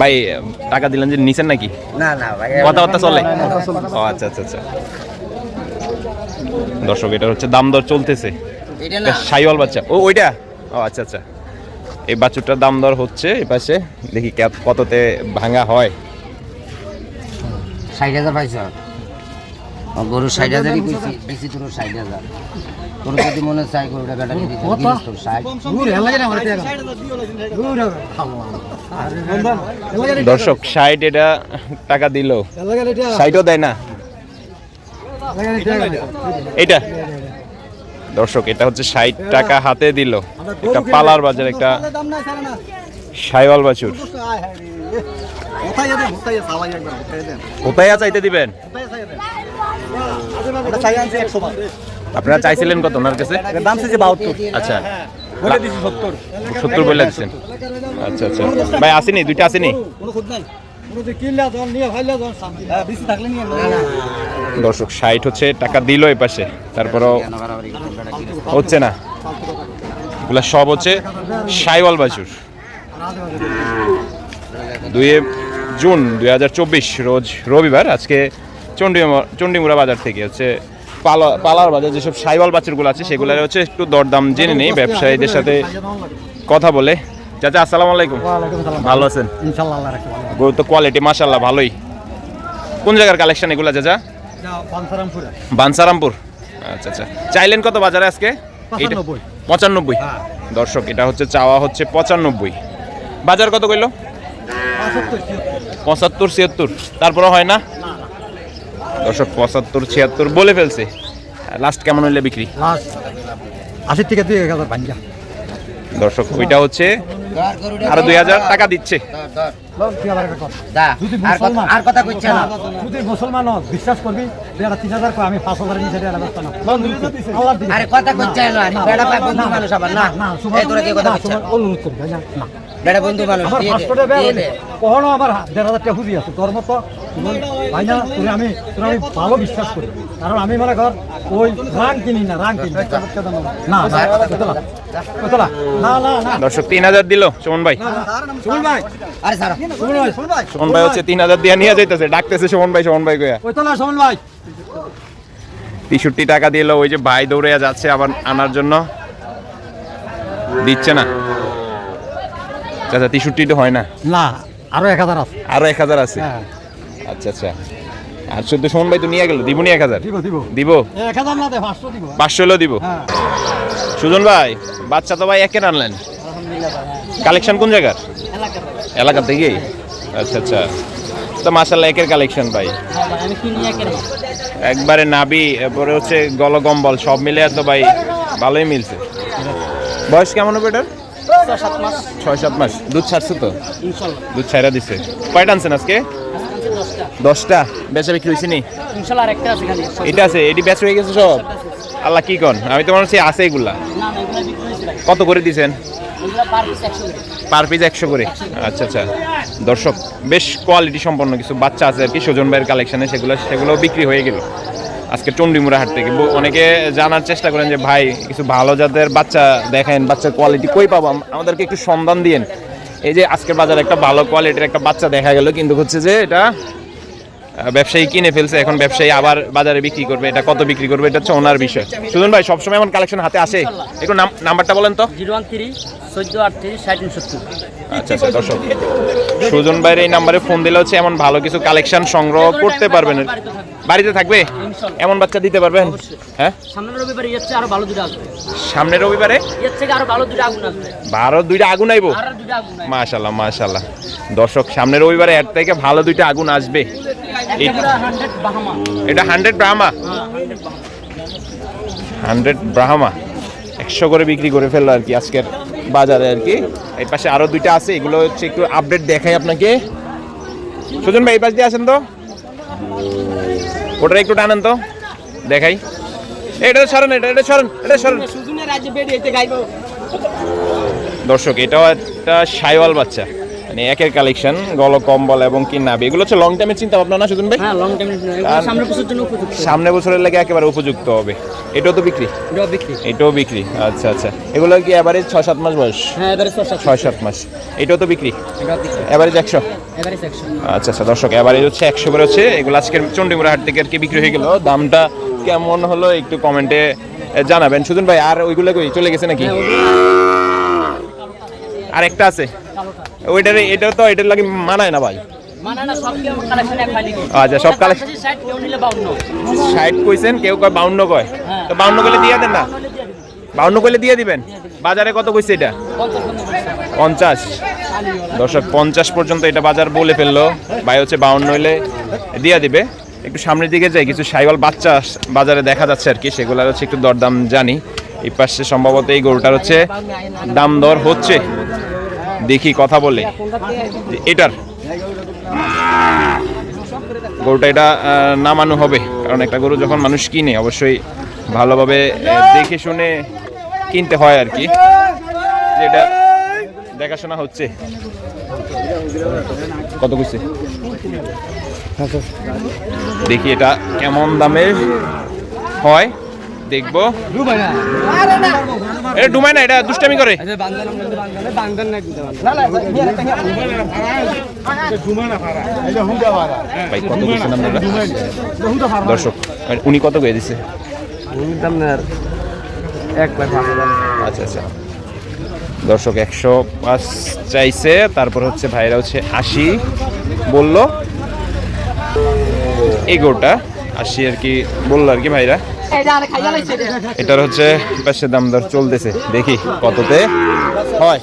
ভাই টাকা দিলেন যে নিছেন নাকি? না না ভাই কথাবার্তা চলে? ও আচ্ছা আচ্ছা আচ্ছা। দর্শক এটা হচ্ছে দাম দর চলতেছে। সাইওয়াল বাচ্চা। ও ওইটা? ও আচ্ছা আচ্ছা। এই বাছুরটার দাম দর হচ্ছে এই পাশে। দেখি কততে ভাঙা হয়। ষাট হাজার পাইছ? গরু ষাট হাজারই কইছি বেশি তোর ষাট হাজার। তোর যদি মনে চাই গরুটা বেটা দিবি তোর ষাট দর্শক সাইড এটা টাকা দিল। সাইডও দেয় না। এটা দর্শক এটা হচ্ছে ষাট টাকা হাতে দিল। একটা পালার বাজার একটা সাইওয়াল বাছুর। কোথায় চাইতে দিবেন? আপনারা চাইছিলেন কত ওনার কাছে? দাম চাইছে বাহাত্তর। আচ্ছা। বলে দিছি সত্তর। সত্তর বলে দিচ্ছেন। আচ্ছা আচ্ছা। ভাই আসেনি? দুইটা আসেনি? কোনো খুদ নাই। কোনো যে কিনলে জন নিয়ে ফাইলে জন হ্যাঁ বেশি থাকলে নিয়ে দর্শক ষাট হচ্ছে টাকা দিল এই পাশে। তারপরও হচ্ছে না। এগুলা সব হচ্ছে সাইওয়াল বাছুর। দুই জুন দুই হাজার চব্বিশ রোজ রবিবার আজকে চণ্ডীমুড়া চণ্ডীমুড়া বাজার থেকে হচ্ছে পালা পালার বাজার যেসব সাইওয়াল বাছুরগুলো আছে সেগুলোর হচ্ছে একটু দরদাম জেনে নেই ব্যবসায়ীদের সাথে কথা বলে। চাচা আসসালামু আলাইকুম। ভালো আছেন? গরু তো কোয়ালিটি মাশাল্লাহ ভালোই। কোন জায়গার কালেকশন এগুলা চাচা? বানসারামপুর। আচ্ছা আচ্ছা। চাইলেন কত বাজারে আজকে? পঁচানব্বই। পঁচানব্বই। হ্যাঁ। দর্শক এটা হচ্ছে চাওয়া হচ্ছে পঁচানব্বই। বাজার কত কইলো? পঁচাত্তর ছিয়াত্তর। তারপরে হয় না? দর্শক পঁচাত্তর ছিয়াত্তর বলে ফেলছে। লাস্ট কেমন হইলে বিক্রি? আশির থেকে দুই এক হাজার ভাঙ্গা। দর্শক ওইটা হচ্ছে আরও দুই হাজার টাকা দিচ্ছে। আর কথা মুসলমান কইছে না। যদি মুসলমান বিশ্বাস করবি যে তিন হাজার আমি পাঁচ হাজার নিচে দেওয়ার ব্যবস্থা না আল্লাহর দিকে। আরে কথা কইছে না না, বেটা বন্ধু মানুষ আবার না। না, এই তোরা কি কথা না, কইছে। তোমার অনুরোধ করি, না, না। বেটা বন্ধু মানুষ আমার। কখনো আমার দেড় হাজার টাকা আছে তোর মতো ভাই না তোরে আমি তোরে আমি ভালো বিশ্বাস করি। কারণ আমি মনে কর ওই রাং কিনি না রাং কিনি না। দর্শক তিন হাজার দিল সুমন ভাই। সুমন ভাই। আরে স্যার সুমন ভাই সুমন ভাই। সুমন ভাই হচ্ছে তিন হাজার দিয়ে নিয়ে যাইতেছে ডাকতেছে সুমন ভাই সুমন ভাই কতলা সুমন ভাই। তেষট্টি টাকা দিল ওই যে ভাই দৌড়ে যাচ্ছে আবার আনার জন্য। দিচ্ছে না। আচ্ছা তেষট্টি তো হয় না? না আরও এক হাজার আছে। আরও এক হাজার আছে? হ্যাঁ। আচ্ছা আচ্ছা। আর শুধু সোমন ভাই তো নিয়ে গেল দিব নি এক হাজার? দিব দিব। দিব? এক হাজার না পাঁচশো দিব। পাঁচশো হলেও দিব? হ্যাঁ। সুজন ভাই বাচ্চা তো ভাই একের আনলেন। কালেকশন কোন জায়গার? এলাকা থেকেই? আচ্ছা আচ্ছা। তো মাসাল্লাহ একের কালেকশন ভাই। একবারে নাবি এরপরে হচ্ছে গলগম্বল সব মিলে তো ভাই ভালোই মিলছে। বয়স কেমন হবে এটার? ছয় সাত মাস। দুধ ছাড়ছে তো? দুধ ছাইরা দিছে। কয়টা আনছেন আজকে? দশটা। বেচা বিক্রি হয়েছে নি? এটা আছে এটি বেচা হয়ে গেছে সব? আল্লাহ কি কন? আমি তো মনে হচ্ছে আছে এগুলা। কত করে দিছেন? পার পিস একশো করে। পার পিস একশো করে? আচ্ছা আচ্ছা। দর্শক বেশ কোয়ালিটি সম্পন্ন কিছু বাচ্চা আছে আর কি সুজন ভাইয়ের কালেকশনে সেগুলো সেগুলো বিক্রি হয়ে গেল। আজকে চণ্ডীমুড়া হাট থেকে। অনেকে জানার চেষ্টা করেন যে, ভাই, কিছু ভালো জাতের বাচ্চা দেখেন, বাচ্চার কোয়ালিটি কই পাবো? আমাদেরকে একটু সন্ধান দিয়েন। এই যে আজকের বাজারে একটা ভালো কোয়ালিটির একটা বাচ্চা দেখা গেল, কিন্তু হচ্ছে যে এটা ব্যবসায়ী কিনে ফেলছে, এখন ব্যবসায়ী আবার বাজারে বিক্রি করবে। এটা কত বিক্রি করবে? এটা হচ্ছে ওনার বিষয়। সুজন ভাই, সবসময় এমন কালেকশন হাতে আসে? একটু নাম- নাম্বারটা বলেন তো। জিরো ওয়ান থ্রি, চোদ্দ আটত্রিশ ষাট উনসত্তর। আচ্ছা আচ্ছা দর্শক সুজন ভাইয়ের এই নাম্বারে ফোন দিলে হচ্ছে এমন ভালো কিছু কালেকশন সংগ্রহ করতে পারবেন। বাড়িতে থাকবে? এমন বাচ্চা দিতে পারবেন? হ্যাঁ? সামনের রবিবার এর আরও ভালো দুটো আসবে। সামনের রবিবারে? থেকে আরও ভালো দুটো আগুন আসবে। বারো দুইটা আগুন আইবো। মাশাল্লাহ মাশাল্লাহ দর্শক সামনের রবিবারে এর থেকে ভালো দুইটা আগুন আসবে। এটা হান্ড্রেড ব্রাহ্মা হান্ড্রেড ব্রাহ্মা একশো করে বিক্রি করে ফেলল আর কি আজকের। বাজারে আর কি। এই পাশে আরও দুইটা আছে এগুলো হচ্ছে একটু আপডেট দেখাই আপনাকে। সুজন ভাই এই পাশ দিয়ে আসেন তো। ওটা একটু টানেন তো দেখাই। এটা সরেন এটা এটা সরেন এটা সরেন। দর্শক এটাও একটা সাইওয়াল বাচ্চা। মানে একের কালেকশন গল কম্বল এবং কি নাবি এগুলো হচ্ছে লং টাইমের চিন্তা ভাবনা না সুজন ভাই? হ্যাঁ লং টাইম সামনের বছর জন্য উপযুক্ত। সামনে বছরের লাগে একেবারে উপযুক্ত হবে। এটাও তো বিক্রি? এটাও বিক্রি। এটাও বিক্রি আচ্ছা আচ্ছা। এগুলো কি এভারেজ মাস বয়স? হ্যাঁ মাস। এটাও তো বিক্রি? এটাও এভারেজ আচ্ছা আচ্ছা দর্শক এভারেজ হচ্ছে একশো করে হচ্ছে। এগুলো আজকের চন্ডিমুড়া হাট থেকে আর কি বিক্রি হয়ে গেল। দামটা কেমন হলো একটু কমেন্টে জানাবেন। সুজন ভাই আর ওইগুলো কই? চলে গেছে নাকি? আর একটা আছে। ওইটার এটা তো এটার লাগে মানায় না ভাই। সব কালেকশন আচ্ছা, সব collection- ষাট কইছেন কেউ কয় বাউন্ন কয়। হ্যাঁ। তো বাউন্ন কইলে দিয়ে দেন না? বাউন্ন কইলে দিয়ে দিবেন? বাজারে কত কইছে এটা? পঞ্চাশ দর্শক পঞ্চাশ পর্যন্ত এটা বাজার বলে ফেলল। ভাই হচ্ছে বাউন্ন হইলে দিয়ে দিবে। একটু সামনের দিকে যাই কিছু সাইওয়াল বাচ্চা বাজারে দেখা যাচ্ছে আর কি সেগুলোর হচ্ছে একটু দরদাম জানি। এই পাশে সম্ভবত এই গরুটার হচ্ছে দাম দর হচ্ছে। দেখি, কথা বলে। এটার। গরুটা এটা নামানো হবে, কারণ একটা গরু যখন মানুষ কিনে, অবশ্যই ভালোভাবে দেখে শুনে কিনতে হয় আর কি। যেটা দেখাশোনা হচ্ছে। কত কইছে? দেখি এটা কেমন দামের হয়। দেখব। এটা ডুমায় না। এটা দুষ্টামি করে। দর্শক উনি কত করে দিছে? আচ্ছা আচ্ছা। দর্শক একশো পাঁচ চাইছে তারপর হচ্ছে ভাইরা হচ্ছে আশি বলল। এগোটা আশি আর কি বলল আর কি ভাইরা। এটার হচ্ছে পাশে দাম দর চলতেছে। দেখি কততে হয়।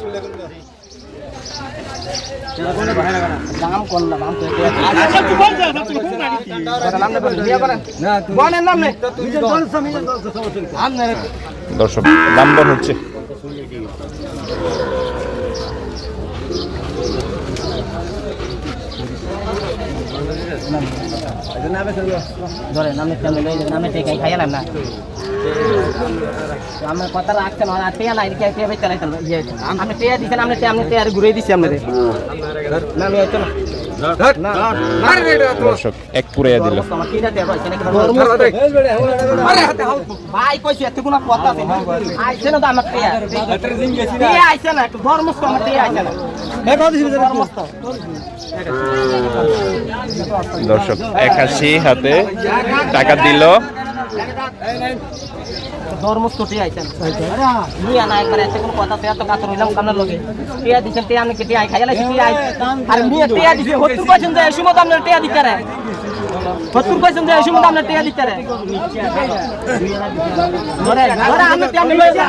দর্শক দাম দর হচ্ছে। ধরে নামে ফ্যামিলি লই নামে টেকে খাইলাম না। আমার কথা রাখছেন আর টেয়া নাই কে কে বেচতে লাইছেন ইয়ে আমি টেয়া দিছেন আপনি আপনি টেয়া ঘুরে দিছি আপনাদের না আমি হয়তো না না। দর্শক এক দর্শক একাশি হাতে টাকা দিল। ধর্মস্থ টেয়া আইছে না নিয়া না একবার এত কোনো কথা আছে এত কাতর হইলাম কামনার লগে টেয়া দিছেন টেয়া আমি টেয়া খাইয়া লাইছি টেয়া আর নিয়ে টেয়া দিছে হত্তর পার্সেন্ট যে সময় আপনার টেয়া দিতে রে সত্তর পার্সেন্ট যে সময় আপনার টেয়া দিতে রে ধরে ধরে আমি টেয়া লই যা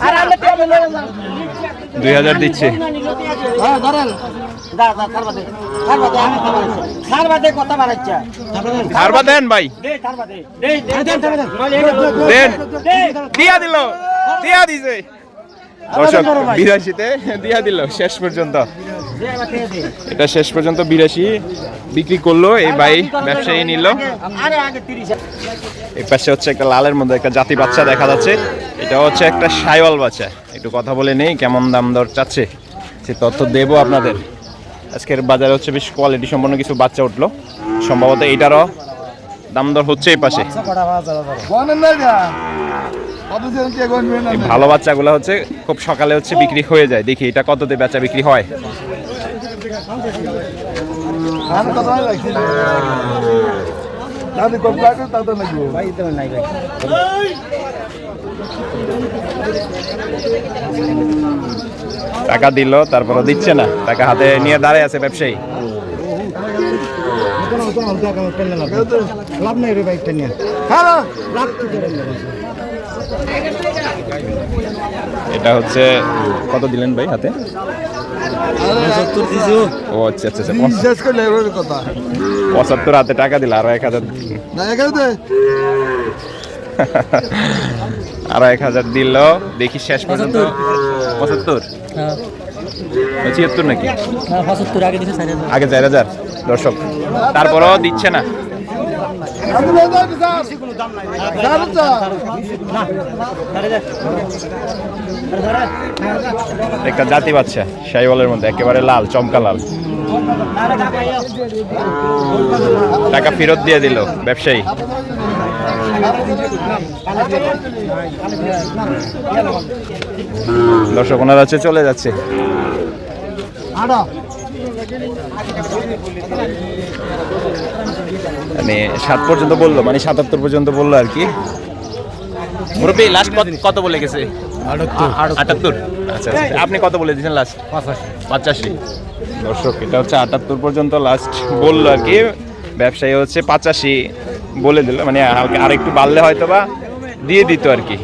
আর আমি টেয়া লই যা দুই হাজার দিচ্ছে হ্যাঁ ধরেন দা দা কার বাদে কার বাদে আমি কার বাদে কথা বাড়াচ্ছা ধারবা দেন ভাই কার বাদে দে দে দেন। দিয়া দিল। দিয়া দিছে। দর্শক বিরাশিতে দিয়া দিল। শেষ পর্যন্ত। এটা শেষ পর্যন্ত বিরাশি বিক্রি করল। এই ভাই ব্যবসায়ী নিল। আরে আগে 30 এই পাশে হচ্ছে একটা লালের মধ্যে একটা জাতি বাচ্চা দেখা যাচ্ছে। এটা হচ্ছে একটা সাইওয়াল বাচ্চা। একটু কথা বলে নেই কেমন দাম দর চাচ্ছে সে তথ্য দেবো আপনাদের। আজকের বাজারে হচ্ছে বেশ কোয়ালিটি সম্পন্ন কিছু বাচ্চা উঠল। সম্ভবত এইটারও দাম দর হচ্ছে এই পাশে। এই ভালো বাচ্চাগুলো হচ্ছে খুব সকালে হচ্ছে বিক্রি হয়ে যায়। দেখি এটা কততে বেচা বিক্রি হয়। টাকা দিল তারপরে দিচ্ছে না। টাকা হাতে নিয়ে দাঁড়ায় আছে ব্যবসায়ী। লাভ নেই রে বাইকটা নিয়ে। এটা হচ্ছে কত দিলেন ভাই হাতে? ও আচ্ছা আচ্ছা আচ্ছা। কথা। পঁচাত্তর হাতে টাকা দিল আরও এক হাজার আরও এক হাজার দিল। দেখি শেষ পর্যন্ত। পঁচাত্তর? ছিয়াত্তর নাকি? আগে দিছে আগে চার হাজার? দর্শক, তারপরও দিচ্ছে না। একটা জাতি বাচ্চা, শাহিওয়ালের মধ্যে, একেবারে লাল, চমকা লাল। টাকা ফেরত দিয়ে দিল ব্যবসায়ী। দর্শক, ওনারা হচ্ছে চলে যাচ্ছে। মানে সাত পর্যন্ত বলল মানে সাতাত্তর পর্যন্ত বলল আর কি। মুরব্বী লাস্ট কত বলে গেছে? আটাত্তর। আচ্ছা আচ্ছা। আপনি কত বলে দিয়েছেন লাস্ট পঁচাশি। দর্শক এটা হচ্ছে আটাত্তর পর্যন্ত লাস্ট বলল আর কি। ব্যবসায়ী হচ্ছে পাঁচাশি বলে দিল মানে আর একটু বাড়লে হয়তো বা দিয়ে দিত আর কি।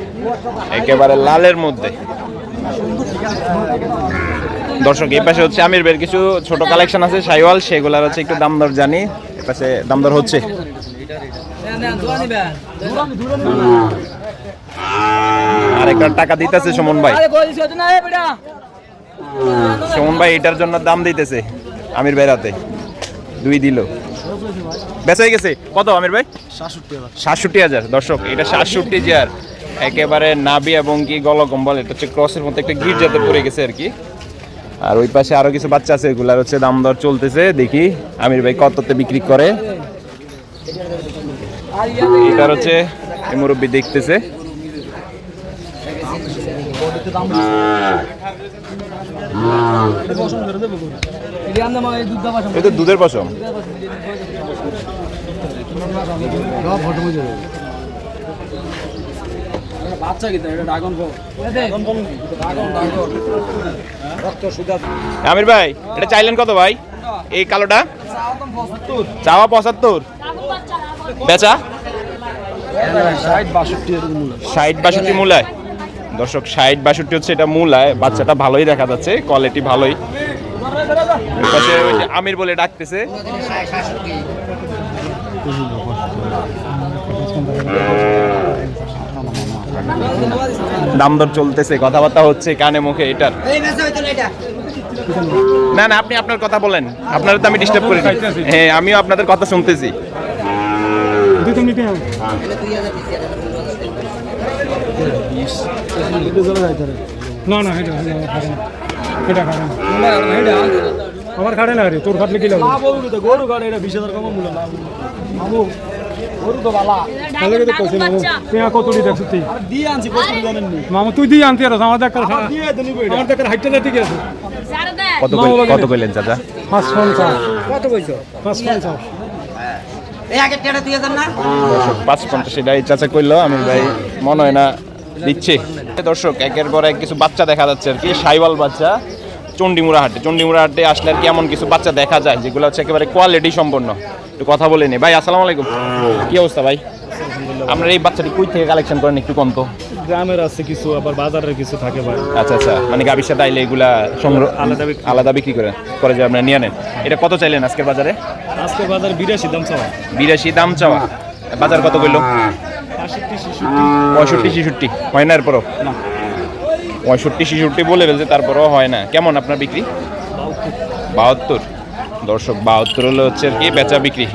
একেবারে লালের মধ্যে। দর্শক, এই পাশে হচ্ছে আমির বের কিছু ছোট কালেকশন আছে, সাইওয়াল, সেগুলার হচ্ছে একটু দাম দর জানি পাশে দাম দর হচ্ছে। আর একটা টাকা দিতেছে সুমন ভাই। সুমন ভাই এটার জন্য দাম দিতেছে আমির ভাই রাতে দুই দিল। বেচা হয়ে গেছে? কত আমির ভাই? সাতষট্টি হাজার। দর্শক, এটা সাতষট্টি হাজার একেবারে নাবি এবং কি গলকম্বল এটা হচ্ছে ক্রসের মধ্যে একটা গিট যাতে পড়ে গেছে আর কি। আর ওই পাশে আরও কিছু বাচ্চা আছে, এগুলার হচ্ছে দাম দর চলতেছে, দেখি আমির ভাই কততে বিক্রি করে। এটার হচ্ছে মুরব্বী দেখতেছে। দুধের পশম। আমির ভাই এটা চাইলেন কত ভাই? এই কালোটা? চাওয়া পঁচাত্তর। বেচা? ষাট বাষট্টি মূলায়। দর্শক ষাট বাষট্টি হচ্ছে এটা মূলায়। বাচ্চাটা ভালোই দেখা যাচ্ছে কোয়ালিটি ভালোই। আমির বলে ডাকতেছে। দাম দর চলতেছে কথাবার্তা হচ্ছে কানে মুখে এটার। না না আপনি আপনার কথা বলেন। আপনারা তো আমি ডিস্টার্ব করি হ্যাঁ আমিও আপনাদের কথা শুনতেছি। না না এটা এটা এটা আমার খাটে না রে তোর খাটলে কি লাগবে গরু খাটে এটা বিশ হাজার কম মূল্য না কত তুই মামু তুই দিয়ে আনতি আমার দেখার আমার দেখার হাইটটা ঠিক আছে। কত কত কইলেন চাচা? পাঁচ পঞ্চাশ কত কইছো? পাঁচ পঞ্চাশ দর্শক পাঁচ পঞ্চাশ এটা চাচা কইলো আমি ভাই মনে হয় না দিচ্ছি। দর্শক একের পর এক কিছু বাচ্চা দেখা যাচ্ছে আর কি সাইওয়াল বাচ্চা চণ্ডীমুড়া হাটে। চণ্ডীমুড়া হাটে আসলে আর কি এমন কিছু বাচ্চা দেখা যায় যেগুলো হচ্ছে একেবারে কোয়ালিটি সম্পন্ন। একটু কথা বলে নি। ভাই আসসালামু আলাইকুম। কি অবস্থা ভাই? আপনার এই বাচ্চাটি কই থেকে কালেকশন করেন? একটু কম তো। গ্রামের আছে কিছু আবার বাজারের কিছু থাকে ভাই। আচ্ছা আচ্ছা। মানে গাভীর সাথে আইলে এগুলা সংগ্রহ আলাদা আলাদা বিক্রি করে করে যে আপনারা নিয়ে নেন। এটা কত চাইলেন আজকের বাজারে? আজকে বাজার বিরাশি দাম চাওয়া। বিরাশি দাম চাওয়া। বাজার কত কইলো? পঁয়ষট্টি ছেষট্টি। হয় না এরপরও? পঁয়ষট্টি ছেষট্টি বলে ফেলছে তারপরও হয় না। কেমন আপনার বিক্রি? বাহাত্তর। দর্শক বা উত্তর হলে হচ্ছে আর কি বেচা বিক্রি।